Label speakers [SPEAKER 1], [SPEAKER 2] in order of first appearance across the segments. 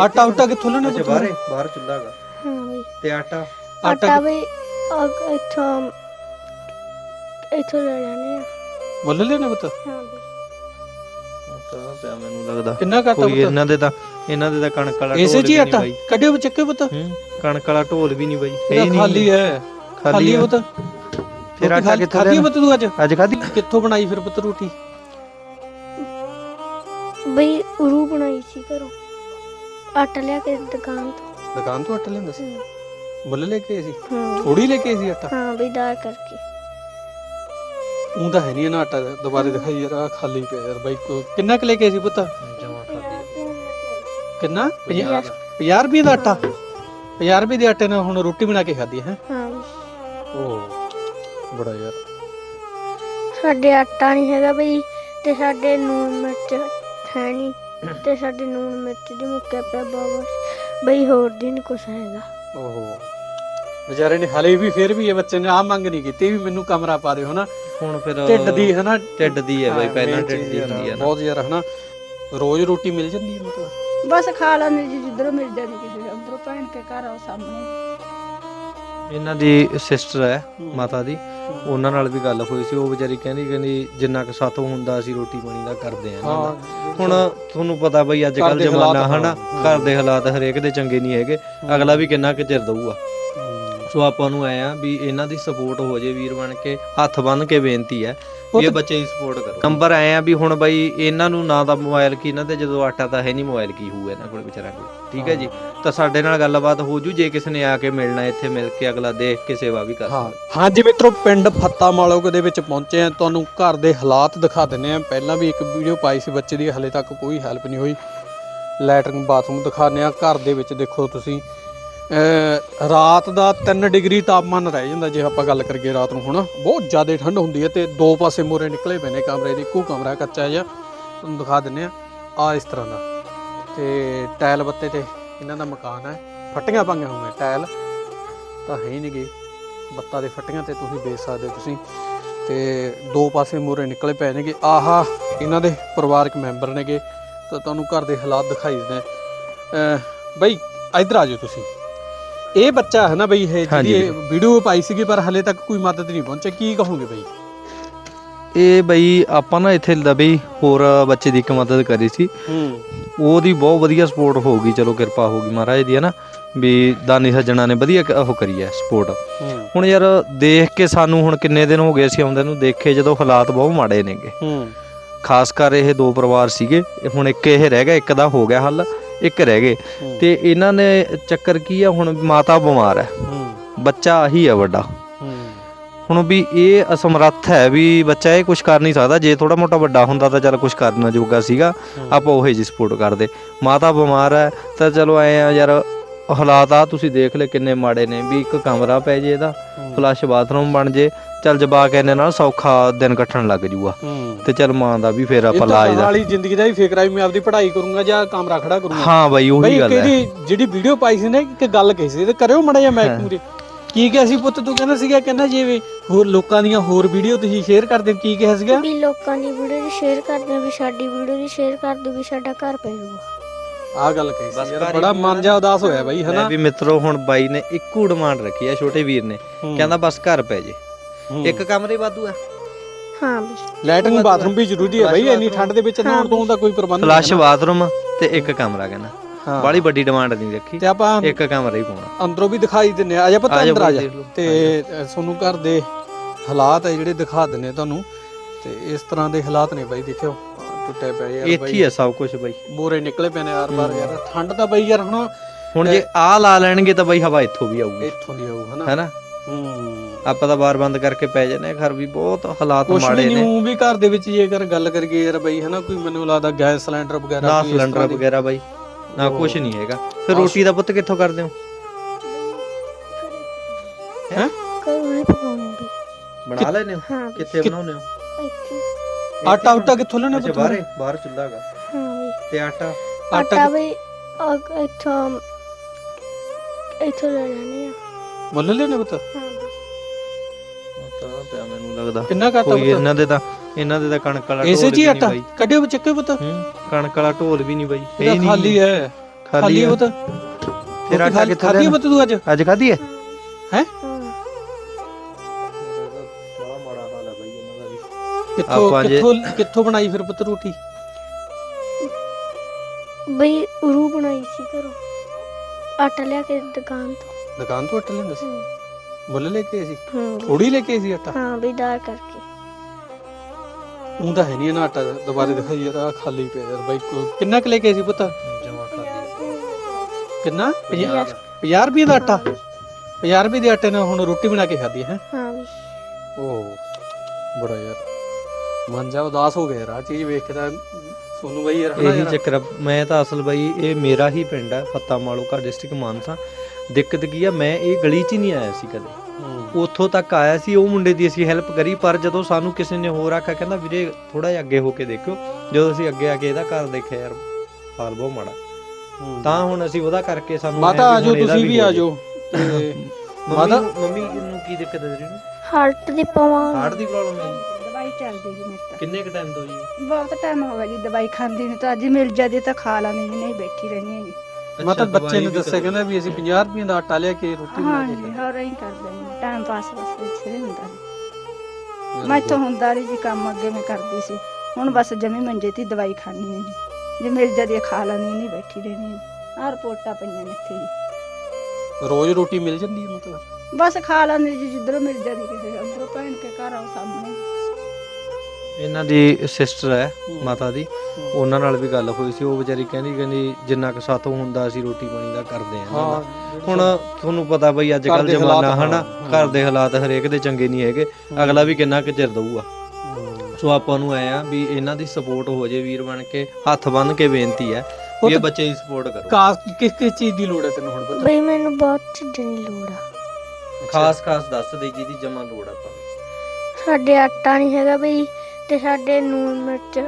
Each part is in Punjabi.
[SPEAKER 1] ਆਟਾ ਉਟਾ ਕਿੱਥੋਂ ਲੈਣਾ
[SPEAKER 2] ਅੱਛਾ ਬਾਹਰੇ ਬਾਹਰ ਚੁੱਲ੍ਹਾ ਹੈਗਾ।
[SPEAKER 3] ਹਾਂ ਬਈ।
[SPEAKER 2] ਤੇ ਆਟਾ?
[SPEAKER 3] ਆਟਾ ਵੀ ਅਗ- ਇੱਥੋਂ ਇੱਥੋਂ ਲੈ ਲੈਣੇ ਆ।
[SPEAKER 1] ਮੁੱਲ ਲੈਣਾ ਪੁੱਤ?
[SPEAKER 3] ਹਾਂ ਬਈ।
[SPEAKER 2] ਤਾਂ ਪਿਆ ਮੈਨੂੰ ਲੱਗਦਾ।
[SPEAKER 1] ਕਿੰਨਾ ਕਰਤਾ
[SPEAKER 2] ਕੋਈ
[SPEAKER 1] ਪੁੱਤ?
[SPEAKER 2] ਇਹਨਾਂ ਦੇ ਤਾਂ ਇਹਨਾਂ ਦੇ ਤਾਂ ਕਣਕ ਵਾਲਾ ਢੋਲ
[SPEAKER 1] ਇਸੇ
[SPEAKER 2] ਵੀ
[SPEAKER 1] ਜੀ
[SPEAKER 2] ਨਹੀਂ
[SPEAKER 1] ਆਟਾ?
[SPEAKER 2] ਬਾਈ।
[SPEAKER 1] ਕੱਢਿਓ ਚੱਕੇ ਪੁੱਤ।
[SPEAKER 2] ਹੂੰ ਕਣਕ ਵਾਲਾ ਢੋਲ ਵੀ ਨਹੀਂ ਬਾਈ। ਹੈ
[SPEAKER 1] ਇਹਦਾ
[SPEAKER 2] ਹੀ ਨਹੀਂ
[SPEAKER 1] ਖਾਲੀ ਹੈ। ਖਾਲੀ
[SPEAKER 2] ਖਾਲੀ
[SPEAKER 1] ਹੈ
[SPEAKER 2] ਹੈ।
[SPEAKER 1] ਪੁੱਤ।
[SPEAKER 2] ਫਿਰ
[SPEAKER 1] ਰੋਟੀ
[SPEAKER 2] ਆਟਾ
[SPEAKER 1] ਖਾਲੀ-
[SPEAKER 2] ਕਿੱਥੋਂ
[SPEAKER 1] ਖਾਧੀ ਹੈ
[SPEAKER 2] ਲਿਆਉਣਾ?
[SPEAKER 1] ਪੁੱਤ ਤੂੰ ਅੱਜ?
[SPEAKER 2] ਅੱਜ ਖਾਦੀ
[SPEAKER 1] ਕਿੱਥੋਂ ਬਣਾਈ ਫਿਰ ਪੁੱਤ ਰੋਟੀ?
[SPEAKER 3] ਬਈ ਰੂ ਬਣਾਈ ਸੀ ਘਰੋਂ। ਆਟਾ ਲਿਆ ਕੇ ਦੁਕਾਨ ਤੋਂ।
[SPEAKER 1] ਦੁਕਾਨ ਤੋਂ ਆਟਾ ਲੈਂਦਾ ਸੀ? ਮੁੱਲ ਲੈ ਕੇ ਆਏ ਸੀ?
[SPEAKER 3] ਹਾਂ।
[SPEAKER 1] ਥੋੜੀ ਲੈ ਕੇ ਆਏ ਸੀ ਆਟਾ?
[SPEAKER 3] ਹਾਂ ਬਈ ਦਾਲ ਕਰਕੇ।
[SPEAKER 1] ਉਹ ਤਾਂ ਹੈ ਨਹੀਂ ਨਾ ਆਟਾ ਦੁਬਾਰੇ ਦਿਖਾਈ ਯਾਰ ਆਹ ਖਾਲੀ ਪਿਆ ਯਾਰ ਬਾਈ ਕੋ ਕਿੰਨਾ ਕੁ ਲੈ ਕੇ ਆਏ ਸੀ ਪੁੱਤ?
[SPEAKER 2] ਜਮਾ ਖਾਦੀ
[SPEAKER 1] ਕਿੰਨਾ?
[SPEAKER 3] ਪੰਜਾਹ।
[SPEAKER 1] 50 ਰੁਪਏ ਦਾ ਆਟਾ? 50 ਰੁਪਏ ਦੇ ਆਟੇ ਨਾਲ ਹੁਣ ਰੋਟੀ ਬਣਾ ਕੇ ਖਾਧੀ ਹੈ
[SPEAKER 3] ਹਾਂ? ਬਈ।
[SPEAKER 1] ਉਹ ਬੜਾ ਯਾਰ।
[SPEAKER 3] ਸਾਡੇ ਆਟਾ ਨਹੀਂ ਹੈਗਾ ਬਈ ਤੇ ਸਾਡੇ ਨੂਨ ਮਿਰਚ ਹੈ ਨਹੀਂ ਤੇ ਸਾਡੇ ਨੂਨ ਮਿਰਚ ਦੀ ਮੁੱਕਿਆ ਪਿਆ ਬਾਬਾ ਬਈ ਹੋਰ ਦਿਨ ਕੁਛ ਹੈਗਾ।
[SPEAKER 1] ਓਹੋ। ਵਿਚਾਰੇ ਨੇ ਹਲੇ ਵੀ ਫਿਰ ਵੀ ਇਹ ਬੱਚੇ ਨੇ ਆ ਮੰਗ ਨਹੀਂ ਕੀਤੀ ਵੀ ਮੈਨੂੰ ਕਮਰਾ ਪਾ ਦਿਓ ਹਨਾ?
[SPEAKER 2] ਹੁਣ ਫਿਰ
[SPEAKER 1] ਢਿੱਡ ਦੀ ਹਨਾ?
[SPEAKER 2] ਢਿੱਡ ਦੀ ਹੈ ਬਾਈ ਪਹਿਲਾਂ ਢਿੱਡ ਦੀ
[SPEAKER 1] ਯਾਰ,
[SPEAKER 2] ਹੁੰਦੀ ਹੈ ਨਾ।
[SPEAKER 1] ਬਹੁਤ ਯਾਰ ਹਨਾ? ਰੋਜ਼ ਰੋਟੀ ਮਿਲ ਜਾਂਦੀ ਹੈ ਮਤਲਬ।
[SPEAKER 4] ਬਸ ਖਾ ਲੈਂਦੇ ਜੀ ਜਿੱਧਰੋਂ ਮਿਲ ਜਾਂਦੀ ਕਿਸੇ ਦੇ ਅੰਦਰੋਂ ਭੈਣ ਕੇ ਘਰ ਆਓ ਸਾਹਮਣੇ।
[SPEAKER 2] ਇਹਨਾਂ ਦੀ ਸਿਸਟਰ ਹੈ ਮਾਤਾ ਦੀ। ਉਹਨਾਂ ਨਾਲ ਵੀ ਗੱਲ ਹੋਈ ਸੀ ਉਹ ਵਿਚਾਰੀ ਕਹਿੰਦੀ ਕਹਿੰਦੀ ਜਿੰਨਾ ਕੁ ਸਾਥੋਂ ਹੁੰਦਾ ਅਸੀਂ ਰੋਟੀ ਪਾਣੀ ਦਾ ਕਰਦੇ ਆਂ ਹੁਣ ਤੁਹਾਨੂੰ ਪਤਾ ਬਈ ਅੱਜ ਕੱਲ ਜ਼ਮਾਨਾ ਹਨਾ। ਘਰ ਦੇ ਹਾਲਾਤ ਹਰੇਕ ਦੇ ਚੰਗੇ ਨਹੀਂ ਹੈਗੇ ਅਗਲਾ ਵੀ ਕਿੰਨਾ ਕੁ ਚਿਰ ਦਊਗਾ। ਸੋ ਆਪਾਂ ਨੂੰ ਐ ਆ ਵੀ ਇਹਨਾਂ ਦੀ ਸਪੋਰਟ ਹੋ ਜੇ ਵੀਰ ਬਣ ਕੇ ਹੱਥ ਬੰਨ ਕੇ ਬੇਨਤੀ ਹੈ ਇਹ ਬੱਚੇ ਦੀ ਸਪੋਰਟ ਕਰੋ। ਨੰਬਰ ਐ ਆ ਵੀ ਹੁਣ ਬਈ ਇਹਨਾਂ ਨੂੰ ਨਾ ਤਾਂ ਮੋਬਾਈਲ ਕੀ ਇਹਨਾਂ ਤੇ ਜਦੋਂ ਆਟਾ ਤਾਂ ਹੈ ਨਹੀਂ ਮੋਬਾਈਲ ਕੀ ਹੋਊ ਇਹਨਾਂ ਕੋਲ ਵਿਚਾਰਾ ਕੋਲ ਠੀਕ ਹੈ ਜੀ? ਤਾਂ ਸਾਡੇ ਨਾਲ ਗੱਲਬਾਤ ਹੋ ਜੂ ਜੇ ਕਿਸੇ ਨੇ ਆ ਕੇ ਮਿਲਣਾ ਇੱਥੇ ਮਿਲ ਕੇ ਅਗਲਾ ਦੇਖ ਕੇ ਸੇਵਾ ਵੀ ਕਰ
[SPEAKER 1] ਹਾਂ।
[SPEAKER 2] ਸਕਦਾ।
[SPEAKER 1] ਹਾਂਜੀ ਮਿੱਤਰੋ ਪਿੰਡ ਫੱਤਾ ਮਾਲੋਕ ਦੇ ਵਿੱਚ ਪਹੁੰਚੇ ਆ ਤੁਹਾਨੂੰ ਘਰ ਦੇ ਹਾਲਾਤ ਦਿਖਾ ਦਿੰਨੇ ਆ ਪਹਿਲਾਂ ਵੀ ਇੱਕ ਵੀਡੀਓ ਪਾਈ ਸੀ ਬੱਚੇ ਦੀ ਹਲੇ ਤੱਕ ਕੋਈ ਹੈਲਪ ਨਹੀਂ ਹੋਈ। ਲੈਟਰਿੰਗ ਬਾਥਰੂਮ ਦਿਖਾਉਂਦੇ ਆ ਘਰ ਦੇ ਵਿੱਚ ਦੇਖੋ ਤੁਸੀਂ। ਰਾਤ ਦਾ 3 ਡਿਗਰੀ ਤਾਪਮਾਨ ਰਹਿ ਜਾਂਦਾ ਜੇ ਆਪਾਂ ਗੱਲ ਕਰੀਏ ਰਾਤ ਨੂੰ ਹੁਣ। ਬਹੁਤ ਜ਼ਿਆਦਾ ਠੰਡ ਹੁੰਦੀ ਹੈ ਤੇ ਦੋ ਪਾਸੇ ਮੋਰੇ ਨਿਕਲੇ ਪਏ ਨੇ ਕਮਰੇ ਦੇ ਇੱਕੋ ਕਮਰਾ ਕੱਚਾ ਜਿਹਾ। ਤੁਹਾਨੂੰ ਦਿਖਾ ਦਿੰਨੇ ਆ ਆ ਇਸ ਤਰ੍ਹਾਂ ਦਾ। ਤੇ ਟਾਇਲ ਬੱਤੇ ਤੇ ਇਹਨਾਂ ਦਾ ਮਕਾਨ ਹੈ। ਫੱਟੀਆਂ ਪਾਈਆਂ ਹੋਈਆਂ ਟਾਇਲ। ਤਾਂ ਹੈ ਹੀ ਨਹੀਂ ਨਹੀਂਗੇ ਬੱਤਾ ਦੇ ਫੱਟੀਆਂ ਤੇ ਤੁਸੀਂ ਦੇਖ ਸਕਦੇ ਹੋ ਤੁਸੀਂ। ਤੇ ਦੋ ਪਾਸੇ ਮੂਰੇ ਨਿਕਲੇ ਪਏ ਨੇਗੇ। ਆਹਾ, ਇਹਨਾਂ ਦੇ ਪਰਿਵਾਰਕ ਮੈਂਬਰ ਨੇਗੇ। ਤਾਂ ਤੁਹਾਨੂੰ ਘਰ ਦੇ ਹਾਲਾਤ ਦਿਖਾਈ ਦਿੰਦੇ ਬਈ, ਇੱਧਰ ਆ ਜਾਓ ਤੁਸੀਂ। ਇਹ ਬੱਚਾ ਹੈ ਨਾ ਬਈ ਇਹ
[SPEAKER 2] ਹਾਂਜੀ
[SPEAKER 1] ਜਿਹੜੀ ਵੀਡੀਓ ਪਾਈ ਸੀਗੀ ਪਰ ਹਲੇ ਤੱਕ ਕੋਈ ਮਦਦ ਨਹੀਂ ਪਹੁੰਚੀ। ਕੀ ਕਹੋਗੇ ਬਈ?
[SPEAKER 2] ਇਹ ਬਈ ਆਪਾਂ ਨਾ ਇੱਥੇ ਬਈ ਹੋਰ ਬੱਚੇ ਦੀ ਇੱਕ ਮਦਦ ਕਰੀ ਸੀ।
[SPEAKER 1] ਹੂੰ।
[SPEAKER 2] ਉਹਦੀ ਬਹੁਤ ਵਧੀਆ ਸਪੋਰਟ ਹੋ ਗਈ। ਚਲੋ ਕਿਰਪਾ ਹੋ ਗਈ ਮਹਾਰਾਜ ਦੀ ਹੈ ਨਾ? ਵੀ ਦਾਨੀ ਸੱਜਣਾ ਨੇ ਵਧੀਆ ਕ- ਉਹ ਕਰੀ ਹੈ ਸਪੋਰਟ
[SPEAKER 1] ਹੂੰ।
[SPEAKER 2] ਹੁਣ ਯਾਰ ਦੇਖ ਕੇ ਸਾਨੂੰ ਹੁਣ ਕਿੰਨੇ ਦਿਨ ਹੋ ਗਏ ਅਸੀਂ ਆਉਂਦੇ ਨੂੰ ਦੇਖੇ ਜਦੋਂ ਹਾਲਾਤ ਬਹੁਤ ਮਾੜੇ ਨੇਗੇ।
[SPEAKER 1] ਹੂੰ।
[SPEAKER 2] ਖਾਸ ਕਰ ਇਹ ਦੋ ਪਰਿਵਾਰ ਸੀਗੇ ਇਹ ਹੁਣ ਇੱਕ ਇਹ ਰਹਿ ਗਿਆ ਇੱਕ ਦਾ ਹੋ ਗਿਆ ਹੱਲ। ਇੱਕ ਰਹਿ ਗਏ। ਤੇ ਇਹਨਾਂ ਨੇ ਚੱਕਰ ਕੀ ਆ ਹੁਣ ਮਾਤਾ ਬਿਮਾਰ ਹੈ। ਬੱਚਾ ਆਹੀ ਆ ਵੱਡਾ। ਹੁਣ ਵੀ ਇਹ ਅਸਮਰੱਥ ਹੈ ਵੀ ਬੱਚਾ ਇਹ ਕੁਝ ਕਰ ਨਹੀਂ ਸਕਦਾ। ਜੇ ਥੋੜਾ ਮੋਟਾ ਵੱਡਾ ਹੁੰਦਾ ਤਾਂ ਚੱਲ ਕੁਝ ਕਰਨਾ ਜੋਗਾ ਸੀਗਾ। ਆਪਾਂ ਉਹੇ ਜੀ ਸਪੋਰਟ ਕਰਦੇ। ਮਾਤਾ ਬਿਮਾਰ ਹੈ ਤਾਂ ਚਲੋ ਐ ਆ ਯਾਰ ਹਾਲਾਤ ਆ ਤੁਸੀਂ ਦੇਖ ਲੈ ਕਿੰਨੇ ਮਾੜੇ ਨੇ ਵੀ ਇੱਕ ਕਮਰਾ ਪੈ ਜੇ ਇਹਦਾ ਫਲੱਸ਼ ਬਾਥਰੂਮ ਬਣ ਜੇ ਚੱਲ ਜਵਾਕ ਇਹਨੇ ਨਾਲ ਸੌਖਾ ਦਿਨ ਕੱਟਣ ਲੱਗ ਜੂਗਾ। ਤੇ ਚੱਲ ਮਾਂ ਦਾ ਵੀ ਫੇਰ ਆਪਾਂ ਲਾਜ ਦਾ।
[SPEAKER 1] ਵਾਲੀ ਜ਼ਿੰਦਗੀ ਦਾ ਵੀ ਫਿਕਰ ਆ ਵੀ ਮੈਂ ਆਪਦੀ ਪੜ੍ਹਾਈ ਕਰੂੰਗਾ ਜਾਂ ਕਮਰਾ ਖੜਾ ਕਰੂੰਗਾ।
[SPEAKER 2] ਹਾਂ ਬਾਈ ਉਹੀ ਗੱਲ ਹੈ।
[SPEAKER 1] ਕਿਹੜੀ ਜਿਹੜੀ ਵੀਡੀਓ ਪਾਈ ਸੀ ਨਾ ਇੱਕ ਗੱਲ ਕਹੀ ਸੀ ਤੇ ਕਰਿਓ ਮੜਾ ਜਿਹਾ ਮੈਕ। ਮੂਰੇ ਕੀ ਕਿਹਾ ਸੀ ਪੁੱਤ ਤੂੰ? ਕਹਿੰਦਾ ਸੀਗਾ ਕਹਿੰਦਾ ਜਿਵੇਂ ਹੋਰ ਲੋਕਾਂ ਦੀਆਂ ਹੋਰ ਵੀਡੀਓ ਤੁਸੀਂ ਸ਼ੇਅਰ ਕਰਦੇ ਕੀ ਕਿਹਾ ਸੀਗਾ?
[SPEAKER 3] ਵੀ ਲੋਕਾਂ ਦੀ ਵੀਡੀਓ ਦੀ ਸ਼ੇਅਰ ਕਰਦੇ ਵੀ ਸਾਡੀ ਵੀਡੀਓ ਦੀ ਸ਼ੇਅਰ ਕਰ ਦਿਓ ਵੀ ਸਾਡਾ ਘਰ ਪੈ ਜਾਊਗਾ।
[SPEAKER 1] ਆਹ ਗੱਲ ਕਹੀ
[SPEAKER 2] ਬਸ
[SPEAKER 1] ਸੀ ਯਾਰ ਬੜਾ ਮਨ ਜਾ ਉਦਾਸ ਹੋਇਆ ਬਈ ਹਨਾ?
[SPEAKER 2] ਵੀ ਮਿੱਤਰੋ ਹੁਣ ਬਾਈ ਨੇ ਇੱਕੋ ਡਿਮਾਂਡ ਰੱਖੀ ਆ ਛੋਟੇ ਵੀਰ ਨੇ। ਕਹਿੰਦਾ ਬਸ ਘਰ ਪੈ ਜੇ। ਇੱਕ ਕਮਰੇ ਵਾਧੂ ਆ।
[SPEAKER 3] ਹਾਂ ਬਈ।
[SPEAKER 1] ਲੈਟਰਿੰਗ ਬਾਥਰੂਮ ਵੀ ਜ਼ਰੂਰੀ ਹੈ ਬਈ ਇੰਨੀ ਠੰਡ ਦੇ ਵਿੱਚ ਨਹਾਉਣ ਤੋਂ ਦਾ ਕੋਈ ਪ੍ਰਬੰਧ
[SPEAKER 2] ਫਲੱਸ਼
[SPEAKER 1] ਨਹੀਂ
[SPEAKER 2] ਬਾਥਰੂਮ ਤੇ ਇੱਕ ਕਮਰਾ ਕਹਿੰਦਾ।
[SPEAKER 1] ਹਾਂ।
[SPEAKER 2] ਬਾਲੀ ਵੱਡੀ ਡਿਮਾਂਡ ਨਹੀਂ ਰੱਖੀ।
[SPEAKER 1] ਤੇ ਆਪਾਂ
[SPEAKER 2] ਇੱਕ ਕਮਰਾ ਹੀ ਪਾਉਣਾ।
[SPEAKER 1] ਅੰਦਰੋਂ ਵੀ ਦਿਖਾਈ ਦਿੰਨੇ ਆ। ਜਾ ਪੁੱਤ ਅੰਦਰ ਆ ਜਾ। ਤੇ ਤੁਹਾਨੂੰ ਘਰ ਦੇ ਹਾਲਾਤ ਹੈ ਜਿਹੜੇ ਦਿਖਾ ਦਿੰਨੇ ਤੁਹਾਨੂੰ। ਤੇ ਇਸ ਤਰ੍ਹਾਂ ਦੇ ਹਾਲਾਤ ਨੇ ਬਾਈ ਦੇਖਿਓ। ਟੁੱਟੇ ਪਏ ਯਾਰ
[SPEAKER 2] ਇੱਥੇ ਹੀ ਆ ਸਭ ਕੁਝ ਬਾਈ।
[SPEAKER 1] ਮੋਰੇ ਨਿਕਲੇ ਪਏ ਨੇ ਯਾਰ ਬਾਰ ਯਾਰ। ਠੰਡ ਤਾਂ ਬਈ ਯਾਰ ਹੁਣ
[SPEAKER 2] ਹੁਣ ਜੇ ਆ ਲਾ ਲੈਣਗੇ ਤਾਂ ਬਾਈ ਹਵਾ ਇੱਥੋਂ ਵੀ ਆਊਗੀ।
[SPEAKER 1] ਇੱਥੋਂ ਦੀ ਆਊ ਹਨਾ?
[SPEAKER 2] ਹੈਨਾ?
[SPEAKER 1] ਹੂੰ।
[SPEAKER 2] ਆਪਾਂ ਤਾਂ ਬਾਰ ਬੰਦ ਕਰਕੇ ਪੈ ਜਾਂਦੇ ਘਰ ਵੀ ਬਹੁਤ ਹਾਲਾਤ
[SPEAKER 1] ਕੁਛ
[SPEAKER 2] ਮਾੜੇ ਨੇ
[SPEAKER 1] ਨਹੀਂ ਊਂ ਵੀ ਘਰ ਦੇ ਵਿੱਚ ਜੇਕਰ ਗੱਲ ਕਰੀਏ ਯਾਰ ਬਈ ਹਨਾ ਕੋਈ ਮੈਨੂੰ ਲੱਗਦਾ ਗੈਸ ਸਿਲੰਡਰ ਵਗੈਰਾ
[SPEAKER 2] ਨਾ ਸਿਲੰਡਰ ਵਗੈਰਾ ਬਾਈ ਨਾ ਕੁਝ ਨਹੀਂ ਹੈਗਾ। ਫਿਰ ਰੋਟੀ ਦਾ ਪੁੱਤ ਕਿੱਥੋਂ ਕਰਦੇ ਹੋ?
[SPEAKER 1] ਹੈਂ?
[SPEAKER 3] ਕੋਈ ਪਕਾਉਂਗੀ
[SPEAKER 2] ਬਣਾ ਲੈਨੇ ਹੋ? ਕਿੱਥੇ ਬਣਾਉਂਦੇ ਹੋ?
[SPEAKER 3] ਇੱਥੇ।
[SPEAKER 1] ਆਟਾ ਉਟਾ ਕਿੱਥੋਂ ਲੈਣਾ
[SPEAKER 2] ਅੱਛਾ
[SPEAKER 1] ਪੁੱਤ
[SPEAKER 2] ਬਾਹਰੇ ਬਾਹਰ ਚੁੱਲ੍ਹਾ ਹੈਗਾ।
[SPEAKER 3] ਹਾਂ ਬਈ।
[SPEAKER 2] ਤੇ ਆਟਾ?
[SPEAKER 3] ਆਟਾ ਵੀ ਅਗ- ਇੱਥੋਂ ਇੱਥੋਂ ਲੈ ਲੈਣੇ ਆ।
[SPEAKER 1] ਮੁੱਲ ਲੈਣਾ ਪੁੱਤ?
[SPEAKER 3] ਹਾਂ ਬਈ।
[SPEAKER 2] ਤਾਂ ਪਿਆ ਮੈਨੂੰ ਲੱਗਦਾ।
[SPEAKER 1] ਕਿੰਨਾ ਕਰਤਾ
[SPEAKER 2] ਕੋਈ
[SPEAKER 1] ਪੁੱਤ?
[SPEAKER 2] ਇਹਨਾਂ ਦੇ ਤਾਂ ਇਹਨਾਂ ਦੇ ਤਾਂ ਕਣਕ ਵਾਲਾ
[SPEAKER 1] ਇਸੇ
[SPEAKER 2] ਢੋਲ
[SPEAKER 1] ਜੀ
[SPEAKER 2] ਵੀ ਨਹੀਂ
[SPEAKER 1] ਆਟਾ?
[SPEAKER 2] ਬਾਈ।
[SPEAKER 1] ਕੱਢਿਓ ਚੱਕੇ ਪੁੱਤ।
[SPEAKER 2] ਹੂੰ ਕਣਕ ਵਾਲਾ ਢੋਲ ਵੀ ਨਹੀਂ ਬਾਈ। ਹੈ
[SPEAKER 1] ਇਹਦਾ
[SPEAKER 2] ਹੀ ਨਹੀਂ
[SPEAKER 1] ਖਾਲੀ ਹੈ। ਖਾਲੀ ਉਹ ਤਾਂ
[SPEAKER 2] ਫਿਰ ਆਟਾ ਕਿੱਥੋਂ
[SPEAKER 1] ਖਾਦੀ
[SPEAKER 2] ਲਿਆਉਣਾ?
[SPEAKER 1] ਬਤ ਤੂੰ ਅੱਜ?
[SPEAKER 2] ਅੱਜ ਖਾਧੀ ਹੈ?
[SPEAKER 1] ਹੈ?
[SPEAKER 3] ਹਾਂ।
[SPEAKER 1] ਕਿੱਥੋਂ
[SPEAKER 2] ਆਪਾਂ ਜੇ-
[SPEAKER 1] ਕਿੱਥੋਂ ਕਿੱਥੋਂ ਬਣਾਈ ਫਿਰ ਪੁੱਤ ਰੋਟੀ?
[SPEAKER 3] ਬਈ ਰੂ ਬਣਾਈ ਸੀ ਘਰੋਂ। ਆਟਾ ਲਿਆ ਕੇ ਦੁਕਾਨ ਤੋਂ।
[SPEAKER 1] ਦੁਕਾਨ ਤੋਂ ਆਟਾ ਲੈਂਦਾ ਸੀ?
[SPEAKER 3] ਹਮ,
[SPEAKER 1] ਮੁੱਲ ਲੈ ਕੇ ਆਏ ਸੀ? ਥੋੜੀ ਲੈ ਕੇ ਆਏ ਸੀ ਆਟਾ?
[SPEAKER 3] ਹਾਂ ਬਈ ਦਾਲ ਕਰਕੇ।
[SPEAKER 1] ਉਹ ਤਾਂ ਹੈ ਨਹੀਂ ਨਾ ਆਟਾ ਦੁਬਾਰੇ ਦਿਖਾਈ ਯਾਰ ਖਾਲੀ ਪਿਆ ਯਾਰ ਬਾਈ ਕਿੰਨਾ ਕੁ ਲੈ ਕੇ ਆਏ ਸੀ ਪੁੱਤ?
[SPEAKER 2] ਜਮਾ
[SPEAKER 1] ਕਿੰਨਾ?
[SPEAKER 3] ਪੰਜਾਹ।
[SPEAKER 1] 50 ਰੁਪਏ ਦਾ ਆਟਾ? 50 ਰੁਪਏ ਦੇ ਆਟੇ ਨਾਲ ਹੁਣ ਰੋਟੀ ਬਣਾ ਕੇ ਖਾਧੀ ਹੈ
[SPEAKER 3] ਹਾਂ? ਬਈ।
[SPEAKER 1] ਓ ਬੜਾ ਯਾਰ। ਮਨ ਜਾ ਉਦਾਸ ਹੋ ਗਿਆ ਯਾਰ ਆ ਚੀਜ਼ ਵੇਖ ਕੇ ਤਾਂ ਸੋਨੂੰ ਬਾਈ ਯਾਰ ਹਨਾ
[SPEAKER 2] ਇਹੀ
[SPEAKER 1] ਯਾਰ।
[SPEAKER 2] ਚੱਕਰ ਆ। ਮੈਂ ਤਾਂ ਅਸਲ ਬਈ ਇਹ ਮੇਰਾ ਹੀ ਪਿੰਡ ਹੈ ਫੱਤਾ ਮਾਲੂਕਾ ਡਿਸਟ੍ਰਿਕਟ ਮਾਨਸਾ। ਦਿੱਕਤ ਕੀ ਆ ਮੈਂ ਇਹ ਗਲੀ 'ਚ ਹੀ ਨਹੀਂ ਆਇਆ ਸੀ ਕਦੇ।
[SPEAKER 1] ਹੂੰ।
[SPEAKER 2] ਉੱਥੋਂ ਤੱਕ ਆਇਆ ਸੀ ਉਹ ਮੁੰਡੇ ਦੀ ਅਸੀਂ ਹੈਲਪ ਕਰੀ ਪਰ ਜਦੋਂ ਸਾਨੂੰ ਕਿਸੇ ਨੇ ਹੋਰ ਆਖਿਆ ਕਹਿੰਦਾ ਵੀਰੇ ਥੋੜਾ ਜਿਹਾ ਅੱਗੇ ਹੋ ਕੇ ਦੇਖਿਓ। ਜਦੋਂ ਅਸੀਂ ਅੱਗੇ ਆ ਕੇ ਇਹਦਾ ਘਰ ਦੇਖਿਆ ਯਾਰ ਹਾਲ ਬਹੁਤ ਮਾੜਾ।
[SPEAKER 1] ਹੂੰ।
[SPEAKER 2] ਤਾਂ ਹੁਣ ਅਸੀਂ ਉਹਦਾ ਕਰਕੇ ਸਾਨੂੰ
[SPEAKER 1] ਮਾਤਾ
[SPEAKER 2] ਐਂ ਵੀ
[SPEAKER 1] ਆਜੋ
[SPEAKER 2] ਹੁਣ ਇਹਦਾ
[SPEAKER 1] ਤੁਸੀਂ ਵੀ
[SPEAKER 2] ਹੋ
[SPEAKER 1] ਆਜੋ। ਤੇ
[SPEAKER 2] ਮੰਮੀ
[SPEAKER 1] ਮਾਤਾ-
[SPEAKER 2] ਮੰਮੀ ਨੂੰ ਕੀ ਦਿੱਕਤ ਹੈ ਤੇਰੀ?
[SPEAKER 3] ਹਾਰਟ ਦੀ ਪਵਾਂ
[SPEAKER 2] ਹਾਰਟ ਦੀ ਪ੍ਰੋਬਲਮ ਹੈ ਜੀ?
[SPEAKER 4] ਦਵਾਈ ਚੱਲਦੀ ਜੀ ਮੇਰੇ ਤਾਂ।
[SPEAKER 2] ਕਿੰਨੇ ਕ ਟਾਈਮ ਤੋਂ ਜੀ?
[SPEAKER 4] ਬਹੁਤ ਟਾਈਮ ਹੋ ਗਿਆ ਜੀ ਦਵਾਈ ਖਾਂਦੀ ਨੂੰ ਤਾਂ। ਅੱਜ ਮਿਲ ਜਾਦੀ ਤਾਂ ਖਾ ਲਾਂਗੀ ਜੀ ਨਹੀਂ ਬੈਠੀ ਰਹਿੰਦੀ ਹਾਂ ਜੀ
[SPEAKER 1] ਮਾਤਾ
[SPEAKER 2] ਅੱਛਾ,
[SPEAKER 1] ਬੱਚੇ ਨੇ
[SPEAKER 2] ਦਵਾਈ ਵੀ
[SPEAKER 1] ਦੱਸਿਆ ਕਹਿੰਦਾ ਵੀ ਅਸੀਂ 50 ਰੁਪਏ ਦਾ ਆਟਾ ਲਿਆ ਕੇ ਰੋਟੀ ਬਣਾ
[SPEAKER 4] ਹਾਂ
[SPEAKER 1] ਕੇ
[SPEAKER 4] ਜੀ
[SPEAKER 1] ਖਾਧੀ।
[SPEAKER 4] ਹੋਰ ਐਂ ਕਰਦੇ ਨੇ। ਟਾਈਮ ਪਾਸ ਬਸ ਇੱਥੇ ਹੀ ਹੁੰਦਾ ਜੀ। ਮੈਂ ਇੱਥੋਂ ਹੁੰਦਾ ਨਹੀਂ ਜੀ ਕੰਮ ਅੱਗੇ ਮੈਂ ਕਰਦੀ ਸੀ। ਹੁਣ ਬਸ ਜਮੀ ਮੰਜੇ ਤੇ ਹੀ ਦਵਾਈ ਖਾਣੀ ਹੈ ਜੀ। ਜੇ ਮਿਲ ਜਾਦੀ ਖਾ ਲਾਂਗੀ ਨਹੀਂ ਬੈਠੀ ਰਹਿਣੀ ਆ ਰਿਪੋਰਟਾਂ ਪਈਆਂ ਨੇ ਇੱਥੇ ਜੀ।
[SPEAKER 1] ਰੋਜ਼ ਰੋਟੀ ਮਿਲ ਜਾਂਦੀ ਹੈ ਮਤਲਬ?
[SPEAKER 4] ਬਸ ਖਾ ਲਾਂਗੇ ਜੀ ਜਿੱਧਰੋਂ ਮਿਲ ਜਾਦੀ ਕਿਸੇ ਅੰਦਰੋਂ ਭੈਣ ਕੇ ਘਰ ਆਓ ਸਾਹਮਣੇ।
[SPEAKER 2] ਇਹਨਾਂ ਦੀ ਸਿਸਟਰ ਹੈ। ਮਾਤਾ ਦੀ ਉਹਨਾਂ ਨਾਲ ਵੀ ਗੱਲ ਹੋਈ ਸੀ। ਉਹ ਵਿਚਾਰੀ ਕਹਿੰਦੀ ਕਹਿੰਦੀ ਜਿੰਨਾ ਕੁ ਸਾਥੋਂ ਹੁੰਦਾ ਅਸੀਂ ਰੋਟੀ ਪਾਣੀ ਦਾ ਕਰਦੇ ਆਂ ਹੁਣ ਤੁਹਾਨੂੰ ਪਤਾ ਬਈ ਅੱਜ
[SPEAKER 1] ਘਰ
[SPEAKER 2] ਕੱਲ ਜ਼ਮਾਨਾ ਹਨਾ। ਘਰ ਦੇ ਹਾਲਾਤ ਹਰੇਕ ਦੇ ਚੰਗੇ ਨਹੀਂ ਹੈਗੇ। ਅਗਲਾ ਵੀ ਕਿੰਨਾ ਕੁ ਚਿਰ ਦਊਗਾ। ਸੋ ਆਪਾਂ ਨੂੰ ਐ ਆ ਵੀ ਇਹਨਾਂ ਦੀ ਸਪੋਰਟ ਹੋ ਜੇ ਵੀਰ ਬਣ ਕੇ ਹੱਥ ਬੰਨ ਕੇ ਬੇਨਤੀ ਹੈ
[SPEAKER 1] ਉਹ
[SPEAKER 2] ਵੀ ਇਹ
[SPEAKER 1] ਤਾਂ-
[SPEAKER 2] ਬੱਚੇ ਦੀ ਸਪੋਰਟ ਕਰੋ।
[SPEAKER 1] ਕਾਸ ਕਿਸ ਕਿਸ ਚੀਜ਼ ਦੀ ਲੋੜ ਹੈ ਤੈਨੂੰ ਹੁਣ ਪਤਾ?
[SPEAKER 3] ਬਈ ਮੈਨੂੰ ਬਹੁਤ ਚੀਜ਼ਾਂ ਦੀ ਲੋੜ ਆ।
[SPEAKER 2] ਖਾਸ ਖਾਸ ਦੱਸ ਦੇ ਜਿਹਦੀ ਜਮਾ ਲੋੜ ਆ ਆਪਾਂ
[SPEAKER 3] ਸਾਡੇ ਆਟਾ ਨਹੀਂ ਹੈਗਾ ਬਈ। ਤੇ ਸਾਡੇ ਨੂਨ ਮਿਰਚ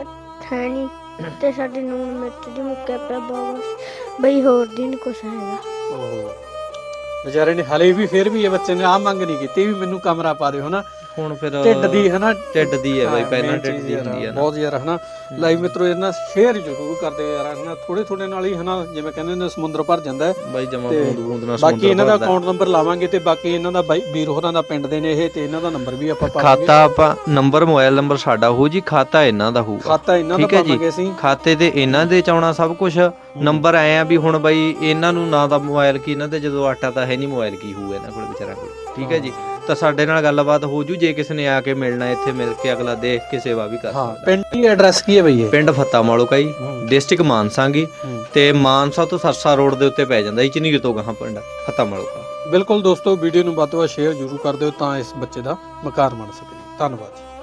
[SPEAKER 3] ਹੈ ਨਹੀਂ ਤੇ ਸਾਡੇ ਨੂਨ ਮਿਰਚ ਦੀ ਮੁੱਕਿਆ ਪਿਆ ਬਹੁਤ। ਬਈ ਹੋਰ ਦਿਨ ਕੁਛ ਹੈਗਾ।
[SPEAKER 1] ਓਹੋ ਵਿਚਾਰੇ ਨੇ ਹਲੇ ਵੀ ਫੇਰ ਵੀ ਇਹ ਬੱਚੇ ਨੇ ਆ ਮੰਗ ਨਹੀਂ ਕੀਤੀ ਵੀ ਮੈਨੂੰ ਕਮਰਾ ਪਾ ਦਿਓ ਹਨਾ?
[SPEAKER 2] ਹੁਣ ਫਿਰ
[SPEAKER 1] ਢਿੱਡ ਦੀ ਹਨਾ?
[SPEAKER 2] ਢਿੱਡ ਦੀ ਹੈ ਬਈ ਪਹਿਲਾਂ ਢਿੱਡ ਦੀ ਹੁੰਦੀ ਹੈ
[SPEAKER 1] ਬਹੁਤ ਯਾਰ ਹਨਾ? ਲਾਈਵ ਮਿੱਤਰੋ ਇਹਨਾਂ ਸ਼ੇਅਰ ਜ਼ਰੂਰ ਕਰਦੇ ਯਾਰ ਹਨਾ? ਥੋੜੇ ਥੋੜੇ ਨਾਲ ਹੀ ਹਨਾ? ਜਿਵੇਂ ਕਹਿੰਦੇ ਨੇ ਸਮੁੰਦਰ ਭਰ ਜਾਂਦਾ ਹੈ।
[SPEAKER 2] ਬਾਈ ਜਮਾ ਬੂੰਦ ਬੂੰਦ ਨਾਲ
[SPEAKER 1] ਬਾਕੀ ਇਹਨਾਂ ਦਾ। ਅਕਾਊਂਟ ਨੰਬਰ ਲਾਵਾਂਗੇ ਤੇ ਬਾਕੀ ਇਹਨਾਂ ਦਾ ਬਾਈ ਵੀਰ ਹੋਰਾਂ ਦਾ ਪਿੰਡ ਦੇ ਨੇ ਇਹ ਤੇ ਇਹਨਾਂ ਦਾ ਨੰਬਰ ਵੀ ਆਪਾਂ ਪਾਵਾਂਗੇ।
[SPEAKER 2] ਖਾਤਾ ਆਪਾਂ ਨੰਬਰ ਮੋਬਾਈਲ ਨੰਬਰ ਸਾਡਾ ਹੋ ਜੀ ਖਾਤਾ ਇਹਨਾਂ ਦਾ ਹੋਊਗਾ।
[SPEAKER 1] ਖਾਤਾ ਇਹਨਾਂ ਦਾ। ਪਾਵਾਂਗੇ ਅਸੀਂ।
[SPEAKER 2] ਖਾਤੇ ਤੇ ਇਹਨਾਂ ਦੇ ਚਾਉਣਾ ਸਭ ਕੁਝ ਨੰਬਰ ਆਏ ਆ ਵੀ ਹੁਣ ਬਾਈ ਇਹਨਾਂ ਨੂੰ ਨਾ ਤਾਂ ਮੋਬਾਈਲ ਕੀ ਇਹਨਾਂ ਦੇ ਜਦੋਂ ਆਟਾ ਤਾਂ ਹੈ ਨਹੀਂ ਮੋਬਾਈਲ ਕੀ ਹੋਊ ਇਹਨਾਂ ਕੋਲ ਵਿਚਾਰਾ ਕੋਲ। ਠੀਕ ਹੈ ਜੀ? ਤਾਂ ਸਾਡੇ ਨਾਲ ਗੱਲਬਾਤ ਹੋ ਜੂ ਜੇ ਕਿਸੇ ਨੇ ਆ ਕੇ ਮਿਲਣਾ ਇੱਥੇ ਮਿਲ ਕੇ ਅਗਲਾ ਦੇਖ ਕੇ ਸੇਵਾ ਵੀ ਕਰ
[SPEAKER 1] ਹਾਂ
[SPEAKER 2] ਸਕਦਾ।
[SPEAKER 1] ਪਿੰਡ ਦੀ ਐਡਰੈਸ ਕੀ ਹੈ ਬਈ ਇਹ?
[SPEAKER 2] ਪਿੰਡ ਫੱਤਾ ਮਾਲੋਕਾਈ
[SPEAKER 1] ਹੂੰ।
[SPEAKER 2] ਡਿਸਟ੍ਰਿਕਟ ਮਾਨਸਾਂਗੀ
[SPEAKER 1] ਹੂੰ।
[SPEAKER 2] ਤੇ ਮਾਨਸਾ ਤੋਂ ਸਰਸਾ ਰੋਡ ਦੇ ਉੱਤੇ ਪੈ ਜਾਂਦਾ ਇਹ ਚਨੀਰ ਤੋਂ ਗਾਹਾਂ ਪਿੰਡ ਫੱਤਾ ਮਾਲੋਕਾ।
[SPEAKER 1] ਬਿਲਕੁਲ ਦੋਸਤੋ ਵੀਡੀਓ ਨੂੰ ਵੱਧ ਤੋਂ ਵੱਧ ਸ਼ੇਅਰ ਜ਼ਰੂਰ ਕਰ ਦਿਓ ਤਾਂ ਇਸ ਬੱਚੇ ਦਾ ਮਕਾਨ ਬਣ ਸਕੇ। ਧੰਨਵਾਦ ਜੀ।